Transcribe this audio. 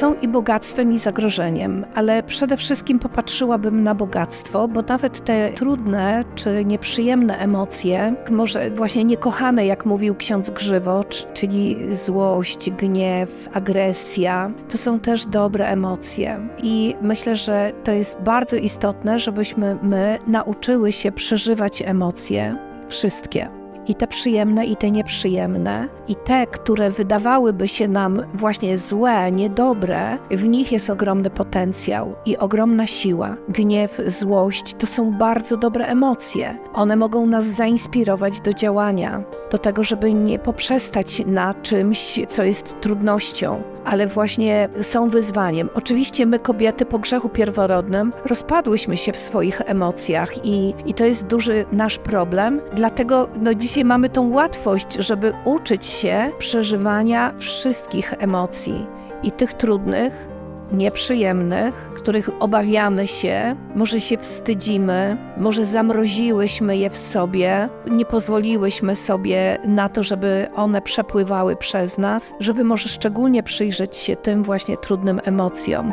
są i bogactwem, i zagrożeniem, ale przede wszystkim popatrzyłabym na bogactwo, bo nawet te trudne czy nieprzyjemne emocje, może właśnie niekochane, jak mówił ksiądz Grzywocz, czyli złość, gniew, agresja, to są też dobre emocje. I myślę, że to jest bardzo istotne, żebyśmy my nauczyły się przeżywać emocje, wszystkie. I te przyjemne, i te nieprzyjemne, i te, które wydawałyby się nam właśnie złe, niedobre, w nich jest ogromny potencjał i ogromna siła. Gniew, złość to są bardzo dobre emocje. One mogą nas zainspirować do działania, do tego, żeby nie poprzestać na czymś, co jest trudnością, ale właśnie są wyzwaniem. Oczywiście my, kobiety po grzechu pierworodnym, rozpadłyśmy się w swoich emocjach i, i to jest duży nasz problem. Dlatego no, dzisiaj mamy tą łatwość, żeby uczyć się przeżywania wszystkich emocji i tych trudnych, nieprzyjemnych, których obawiamy się, może się wstydzimy, może zamroziłyśmy je w sobie, nie pozwoliłyśmy sobie na to, żeby one przepływały przez nas, żeby może szczególnie przyjrzeć się tym właśnie trudnym emocjom.